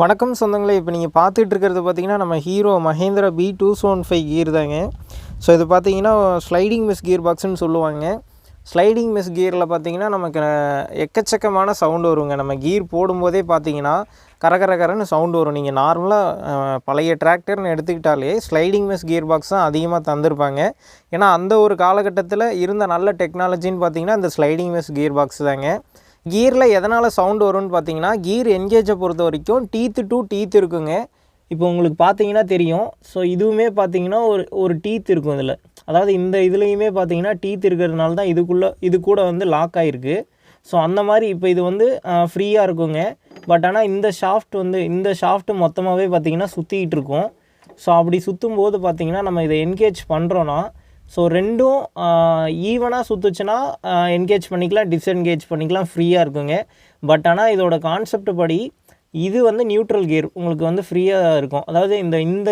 வணக்கம் சொந்தங்களே இப்போ நீங்கள் பார்த்துட்டு இருக்கிறது பார்த்தீங்கன்னா நம்ம Hero Mahindra P two seven five gear தாங்க. ஸோ இது பார்த்தீங்கன்னா ஸ்லைடிங் மிஸ் கியர் பாக்ஸ்னு சொல்லுவாங்க. ஸ்லைடிங் மிஸ் கியரில் பார்த்தீங்கன்னா நமக்கு எக்கச்சக்கமான சவுண்டு வருங்க. நம்ம கீர் போடும்போதே பார்த்தீங்கன்னா கர கர கரன்னு சவுண்டு வரும் நீங்கள் நார்மலாக பழைய டிராக்டர்னு எடுத்துக்கிட்டாலே ஸ்லைடிங் மிஸ் கியர் பாக்ஸ் தான் அதிகமாக தந்திருப்பாங்க. ஏன்னா அந்த ஒரு காலகட்டத்தில் இருந்த நல்ல டெக்னாலஜின்னு பார்த்தீங்கன்னா இந்த ஸ்லைடிங் மிஸ் கியர் பாக்ஸ் தாங்க. கீரில் எதனால் சவுண்டு வரும்னு பார்த்தீங்கன்னா கீர் என்கேஜை பொறுத்த வரைக்கும் டீத்து டூ டீத் இருக்குங்க. இப்போ உங்களுக்கு பார்த்தீங்கன்னா தெரியும். ஸோ இதுவுமே பார்த்தீங்கன்னா ஒரு ஒரு டீத் இருக்கும் இதில். அதாவது இந்த இதுலேயுமே பார்த்தீங்கன்னா டீத் இருக்கிறதுனால தான் இதுக்குள்ளே இது கூட வந்து லாக் ஆகிருக்கு ஸோ அந்த மாதிரி இப்போ இது வந்து ஃப்ரீயாக இருக்குங்க. பட் ஆனால் இந்த ஷாஃப்ட் வந்து இந்த ஷாஃப்ட் மொத்தமாகவே பார்த்தீங்கன்னா சுற்றிக்கிட்டு இருக்கும். ஸோ அப்படி சுற்றும் போது பார்த்தீங்கன்னா நம்ம இதை என்கேஜ் பண்ணுறோன்னா ஸோ ரெண்டும் ஈவனாக சுற்றுச்சுன்னா என்கேஜ் பண்ணிக்கலாம் டிஸ்என்கேஜ் பண்ணிக்கலாம் ஃப்ரீயாக இருக்குங்க. பட் ஆனால் இதோட கான்செப்ட் படி இது வந்து நியூட்ரல் கியர் உங்களுக்கு வந்து ஃப்ரீயாக இருக்கும். அதாவது இந்த இந்த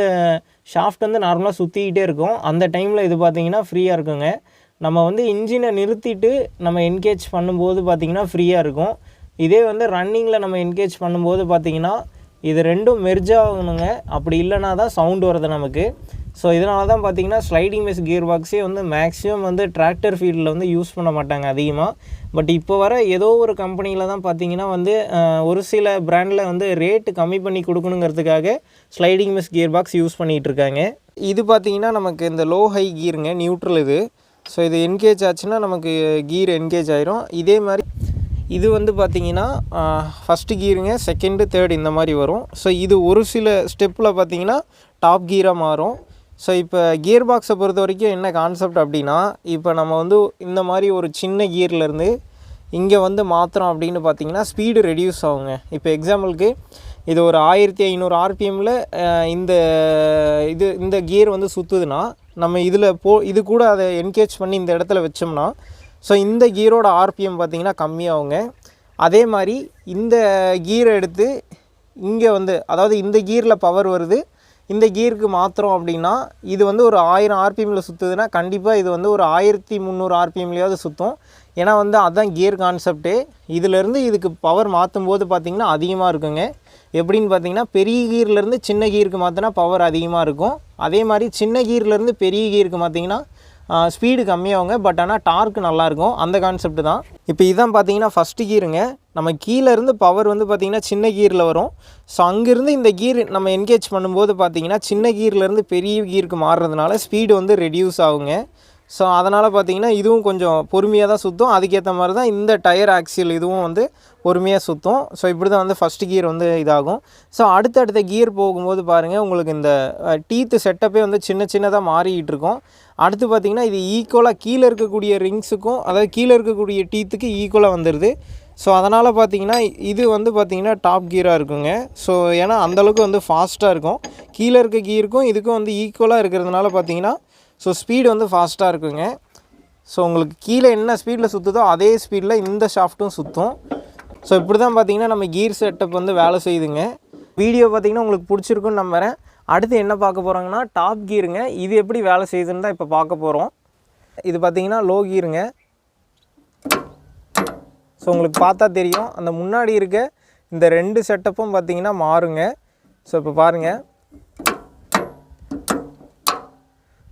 ஷாஃப்ட் வந்து நார்மலாக சுற்றிக்கிட்டே இருக்கும். அந்த டைமில் இது பார்த்திங்கன்னா ஃப்ரீயாக இருக்குங்க. நம்ம வந்து இன்ஜினை நிறுத்திட்டு நம்ம என்கேஜ் பண்ணும்போது பார்த்தீங்கன்னா ஃப்ரீயாக இருக்கும். இதே வந்து ரன்னிங்கில் நம்ம என்கேஜ் பண்ணும்போது பார்த்திங்கன்னா இது ரெண்டும் மெர்ஜ் ஆகணுங்க. அப்படி இல்லைனா தான் சவுண்ட் வருது நமக்கு. ஸோ இதனால தான் பார்த்தீங்கன்னா ஸ்லைடிங் மிஸ் கியர் பாக்ஸே வந்து மேக்ஸிமம் வந்து டிராக்டர் ஃபீல்டில் வந்து யூஸ் பண்ண மாட்டாங்க அதிகமாக பட் இப்போ வர ஏதோ ஒரு கம்பெனியில் தான் பார்த்தீங்கன்னா வந்து ஒரு சில பிராண்டில் வந்து ரேட்டு கம்மி பண்ணி கொடுக்கணுங்கிறதுக்காக sliding mesh gear box use பண்ணிகிட்டு இருக்காங்க. இது பார்த்தீங்கன்னா நமக்கு இந்த லோ ஹை கீருங்க நியூட்ரல் இது. ஸோ இது என்கேஜ் ஆச்சுன்னா நமக்கு கீர் என்கேஜ் ஆயிரும். இதே மாதிரி இது வந்து பார்த்தீங்கன்னா ஃபஸ்ட்டு கீருங்க செகண்டு தேர்ட் இந்த மாதிரி வரும். ஸோ இது ஒரு சில ஸ்டெப்பில் பார்த்தீங்கன்னா டாப் கீராக மாறும். ஸோ இப்போ கியர் பாக்ஸை பொறுத்த வரைக்கும் என்ன கான்செப்ட் அப்படின்னா இப்போ நம்ம வந்து இந்த மாதிரி ஒரு சின்ன கியர்லேருந்து இங்கே வந்து மாற்றுறோம் அப்படின்னு பார்த்தீங்கன்னா ஸ்பீடு ரெடியூஸ் ஆகுங்க. இப்போ எக்ஸாம்பிளுக்கு இது ஒரு ஆயிரத்தி ஐநூறு ஆர்பிஎம்மில் இந்த இது இந்த கியர் வந்து சுற்றுதுன்னா நம்ம இதில் போ இது கூட அதை என்கேஜ் பண்ணி இந்த இடத்துல வச்சோம்னா ஸோ இந்த கீரோட ஆர்பிஎம் பார்த்தீங்கன்னா கம்மியாகுங்க. அதே மாதிரி இந்த கீரை எடுத்து இங்கே வந்து அதாவது இந்த கீரில் பவர் வருது இந்த கீருக்கு மாற்றுறோம் அப்படின்னா இது வந்து ஒரு ஆயிரம் ஆர்பிஎம்மில் சுற்றுதுன்னா கண்டிப்பாக இது வந்து ஒரு ஆயிரத்தி முந்நூறு ஆர்பிஎம்லையாவது சுற்றும் ஏன்னா வந்து அதுதான் கியர் கான்செப்டே இதிலேருந்து இதுக்கு பவர் மாற்றும் போது பார்த்திங்கன்னா அதிகமாக இருக்குங்க. எப்படின்னு பார்த்தீங்கன்னா பெரிய கீர்லேருந்து சின்ன கீருக்கு மாற்றினா பவர் அதிகமாக இருக்கும். அதே மாதிரி சின்ன கீர்லேருந்து பெரிய கீருக்கு மாற்றிங்கன்னா ஸ்பீடு கம்மியாகுங்க பட் ஆனால் டார்க் நல்லாயிருக்கும். அந்த கான்செப்ட் தான். இப்போ இதான் பார்த்தீங்கன்னா ஃபஸ்ட்டு கீருங்க நம்ம கீழேருந்து பவர் வந்து பார்த்திங்கன்னா சின்ன கீரில் வரும். ஸோ அங்கேருந்து இந்த கீர் நம்ம என்கேஜ் பண்ணும்போது பார்த்தீங்கன்னா சின்ன கீர்லேருந்து பெரிய கீருக்கு மாறுறதுனால ஸ்பீடு வந்து ரெடியூஸ் ஆகுங்க. ஸோ அதனால் பார்த்தீங்கன்னா இதுவும் கொஞ்சம் பொறுமையாக தான் சுற்றும் அதுக்கேற்ற மாதிரி தான் இந்த டயர் ஆக்சியல் இதுவும் வந்து பொறுமையாக சுற்றும் ஸோ இப்படி தான் வந்து ஃபஸ்ட்டு கியர் வந்து இதாகும். ஸோ அடுத்தடுத்த கியர் போகும்போது பாருங்கள் உங்களுக்கு இந்த டீத்து செட்டப்பே வந்து சின்ன சின்னதாக மாறிக்கிட்டு இருக்கும். அடுத்து பார்த்தீங்கன்னா இது ஈக்குவலாக கீழே இருக்கக்கூடிய ரிங்ஸுக்கும் அதாவது கீழே இருக்கக்கூடிய டீத்துக்கு ஈக்குவலாக வந்துடுது ஸோ அதனால் பார்த்தீங்கன்னா இது வந்து பார்த்திங்கன்னா டாப் கியராக இருக்குங்க. ஸோ ஏன்னா அந்தளவுக்கு வந்து ஃபாஸ்ட்டாக இருக்கும். கீழே இருக்க கியருக்கும் இதுக்கும் வந்து ஈக்குவலாக இருக்கிறதுனால பார்த்தீங்கன்னா ஸோ ஸ்பீடு வந்து ஃபாஸ்ட்டாக இருக்குங்க. ஸோ உங்களுக்கு கீழே என்ன ஸ்பீடில் சுற்றுதோ அதே ஸ்பீடில் இந்த ஷாஃப்ட்டும் சுற்றும் ஸோ இப்படி தான் பார்த்தீங்கன்னா நம்ம கீர் செட்டப் வந்து வேலை செய்யுதுங்க. வீடியோ பார்த்தீங்கன்னா உங்களுக்கு பிடிச்சிருக்குன்னு நம்புகிறேன் அடுத்து என்ன பார்க்க போகிறோங்கன்னா டாப் கீருங்க இது எப்படி வேலை செய்யுதுன்னு தான் இப்போ பார்க்க போகிறோம் இது பார்த்தீங்கன்னா லோ கீருங்க ஸோ உங்களுக்கு பார்த்தா தெரியும். அந்த முன்னாடி இருக்க இந்த ரெண்டு செட்டப்பும் பார்த்தீங்கன்னா மாறுங்க. ஸோ இப்போ பாருங்கள்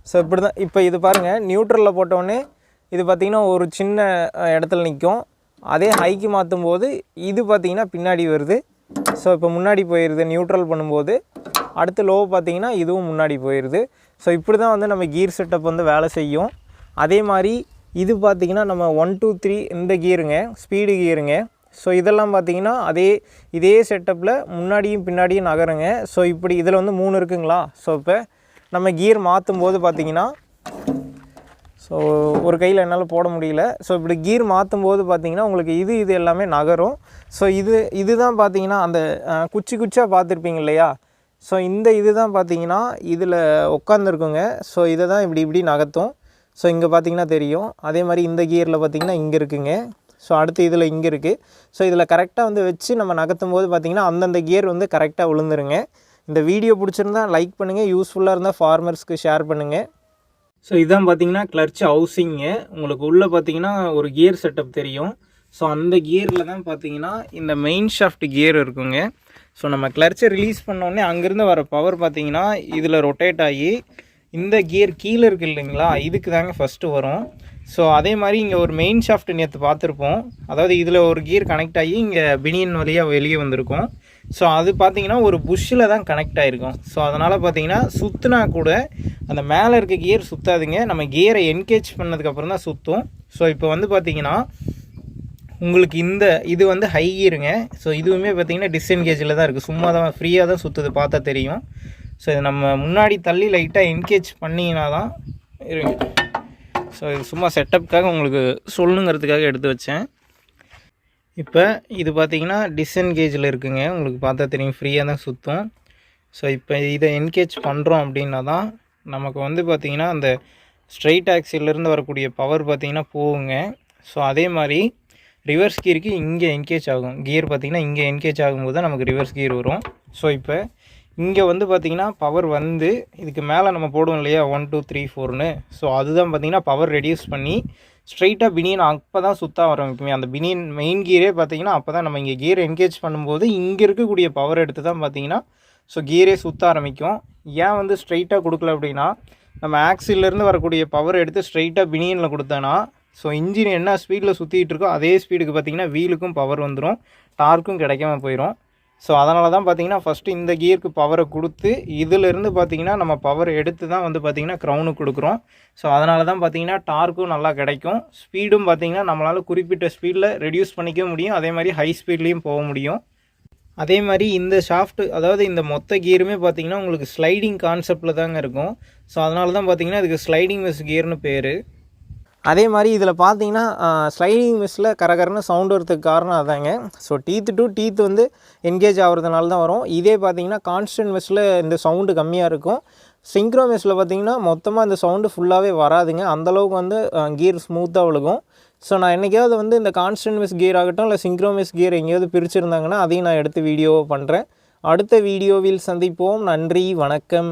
ஸோ இப்படி தான் இப்போ இது பாருங்கள் நியூட்ரலில் போட்டோடனே இது பார்த்திங்கன்னா ஒரு சின்ன இடத்துல நிற்கும் அதே ஹைக்கு மாற்றும் போது இது பார்த்திங்கன்னா பின்னாடி வருது. ஸோ இப்போ முன்னாடி போயிடுது நியூட்ரல் பண்ணும்போது. அடுத்து லோ பார்த்திங்கன்னா இதுவும் முன்னாடி போயிடுது ஸோ இப்படி தான் வந்து நம்ம கீர் செட்டப் வந்து வேலை செய்யும். அதே மாதிரி இது பார்த்திங்கன்னா நம்ம ஒன் டூ த்ரீ இந்த கீருங்க ஸ்பீடு கீருங்க ஸோ இதெல்லாம் பார்த்தீங்கன்னா அதே இதே செட்டப்பில் முன்னாடியும் பின்னாடியும் நகருங்க. ஸோ இப்படி இதில் வந்து மூணு இருக்குங்களா? ஸோ இப்போ நம்ம கியர் மாற்றும் போது பார்த்தீங்கன்னா ஸோ ஒரு கையில் என்னால் போட முடியல. ஸோ இப்படி கீர் மாற்றும் போது பார்த்தீங்கன்னா உங்களுக்கு இது இது எல்லாமே நகரும். ஸோ இது இதுதான் பார்த்தீங்கன்னா அந்த குச்சி குச்சியாக பார்த்துருப்பீங்க இல்லையா? ஸோ இந்த இது தான் பார்த்தீங்கன்னா இதில் உட்காந்துருக்குங்க ஸோ இதை தான் இப்படி இப்படி நகர்த்தும். ஸோ இங்கே பார்த்தீங்கன்னா தெரியும். அதே மாதிரி இந்த கியரில் பார்த்தீங்கன்னா இங்கே இருக்குங்க. ஸோ அடுத்து இதில் இங்கே இருக்குது ஸோ இதில் கரெக்டாக வந்து வச்சு நம்ம நகர்த்தும் போது பார்த்தீங்கன்னா அந்தந்த கியர் வந்து கரெக்டாக விழுந்துருங்க இந்த வீடியோ பிடிச்சிருந்தா லைக் பண்ணுங்கள் யூஸ்ஃபுல்லாக இருந்தால் ஃபார்மர்ஸ்க்கு ஷேர் பண்ணுங்கள் ஸோ இதான் பார்த்தீங்கன்னா கிளர்ச் ஹவுசிங்கு உங்களுக்கு உள்ளே பார்த்தீங்கன்னா ஒரு கியர் செட்டப் தெரியும். ஸோ அந்த கியரில் தான் பார்த்தீங்கன்னா இந்த மெயின் ஷாஃப்ட் கியர் இருக்குங்க. ஸோ நம்ம கிளர்ச்சை ரிலீஸ் பண்ணோடனே அங்கேருந்து வர பவர் பார்த்தீங்கன்னா இதில் ரொட்டேட் ஆகி இந்த கியர் கீழே இருக்கு இல்லைங்களா இதுக்கு தாங்க ஃபஸ்ட்டு வரும். ஸோ அதே மாதிரி இங்கே ஒரு மெயின் ஷாஃப்ட் நேற்று பார்த்துருப்போம் அதாவது இதில் ஒரு கியர் கனெக்ட் ஆகி இங்கே பினியன் வழியாக வெளியே வந்திருக்கும். ஸோ அது பார்த்தீங்கன்னா ஒரு புஷ்ஷில் தான் கனெக்ட் ஆகிருக்கும் ஸோ அதனால் பார்த்தீங்கன்னா சுற்றுனா கூட அந்த மேலே இருக்க கியர் சுற்றாதுங்க நம்ம கியரை என்கேஜ் பண்ணதுக்கப்புறம் தான் சுற்றும் ஸோ இப்போ வந்து பார்த்தீங்கன்னா உங்களுக்கு இந்த இது வந்து ஹை கியருங்க ஸோ இதுவுமே பார்த்தீங்கன்னா டிஸ்என்கேஜில் தான் இருக்குது சும்மா தான் ஃப்ரீயாக தான் சுற்றுது பார்த்தா தெரியும். ஸோ இது நம்ம முன்னாடி தள்ளி லைட்டாக என்கேஜ் பண்ணிங்கன்னா தான் இருங்க ஸோ இது சும்மா செட்டப்புக்காக உங்களுக்கு சொல்லணுங்கிறதுக்காக எடுத்து வச்சேன். இப்போ இது பார்த்தீங்கன்னா டிஸ்என்கேஜில் இருக்குங்க. உங்களுக்கு பார்த்தா தெரியும் ஃப்ரீயாக தான் சுற்றும் ஸோ இப்போ இதை என்கேஜ் பண்ணுறோம் அப்படின்னா தான் நமக்கு வந்து பார்த்திங்கன்னா அந்த ஸ்ட்ரைட் ஆக்சிலேருந்து வரக்கூடிய பவர் பார்த்திங்கன்னா போகுங்க. ஸோ அதே மாதிரி ரிவர்ஸ் கீருக்கு இங்கே என்கேஜ் ஆகும். கியர் பார்த்திங்கன்னா இங்கே என்கேஜ் ஆகும்போது தான் நமக்கு ரிவர்ஸ் கியர் வரும். ஸோ இப்போ இங்கே வந்து பார்த்திங்கன்னா பவர் வந்து இதுக்கு மேலே நம்ம போடுவோம் இல்லையா? ஒன் டூ த்ரீ ஃபோர்னு ஸோ அதுதான் பார்த்திங்கன்னா பவர் ரெடியூஸ் பண்ணி ஸ்ட்ரைட்டாக பினியன் அப்போ தான் சுத்தம் ஆரம்பிக்குமே அந்த பினியன் மெயின் கீரே பார்த்தீங்கன்னா அப்போ தான் நம்ம இங்கே கியர் என்கேஜ் பண்ணும்போது இங்கே இருக்கக்கூடிய பவர் எடுத்து தான் பார்த்தீங்கன்னா ஸோ கீரே சுற்ற ஆரம்பிக்கும். ஏன் வந்து ஸ்ட்ரைட்டாக கொடுக்கல அப்படின்னா நம்ம ஆக்சிலேருந்து வரக்கூடிய பவர் எடுத்து ஸ்ட்ரைட்டாக பினியனில் கொடுத்தோன்னா ஸோ இன்ஜின் என்ன ஸ்பீடில் சுற்றிட்டு இருக்கோ அதே ஸ்பீடுக்கு பார்த்தீங்கன்னா வீலுக்கும் பவர் வந்துடும் டார்க்கும் கிடைக்காம போயிடும் ஸோ அதனால தான் பார்த்தீங்கன்னா ஃபஸ்ட்டு இந்த கியருக்கு பவரை கொடுத்து இதிலிருந்து பார்த்தீங்கன்னா நம்ம பவர் எடுத்து தான் வந்து பார்த்திங்கன்னா க்ரௌனுக்கு கொடுக்குறோம். ஸோ அதனால தான் பார்த்தீங்கன்னா டார்க்கும் நல்லா கிடைக்கும். ஸ்பீடும் பார்த்திங்கன்னா நம்மளால் குறிப்பிட்ட ஸ்பீடில் ரெடியூஸ் பண்ணிக்க முடியும். அதே மாதிரி ஹை ஸ்பீட்லேயும் போக முடியும். அதே மாதிரி இந்த ஷாஃப்ட் அதாவது இந்த மொத்த கியருமே பார்த்திங்கன்னா உங்களுக்கு ஸ்லைடிங் கான்செப்டில் தாங்க இருக்கும். ஸோ அதனால தான் பார்த்திங்கன்னா இதுக்கு ஸ்லைடிங் மிஸ் கியர்னு பேர். அதே மாதிரி இதில் பார்த்தீங்கன்னா ஸ்லைடிங் மிஸ்ஸில் கரகரன்னு சவுண்ட் வரதுக்கு காரணம் அதாங்க. ஸோ டீத்து டு டீத்து வந்து என்கேஜ் ஆகிறதுனால தான் வரும். இதே பார்த்தீங்கன்னா கான்ஸ்டன்ட் மிஸ்ஸில் இந்த சவுண்டு கம்மியாக இருக்கும். சிங்க்ரோ மிஸ்ஸில் பார்த்தீங்கன்னா மொத்தமாக இந்த சவுண்டு ஃபுல்லாகவே வராதுங்க. அந்தளவுக்கு வந்து கியர் ஸ்மூத்தாக விழுகும். ஸோ நான் என்றைக்காவது வந்து இந்த கான்ஸ்டன்ட் மிஸ் கியர் ஆகட்டும் இல்லை சிங்க்ரோ மிஸ் கியர் எங்கேயாவது பிரிச்சுருந்தாங்கன்னா அதையும் நான் எடுத்து வீடியோ பண்ணுறேன் அடுத்த வீடியோவில் சந்திப்போம். நன்றி வணக்கம்.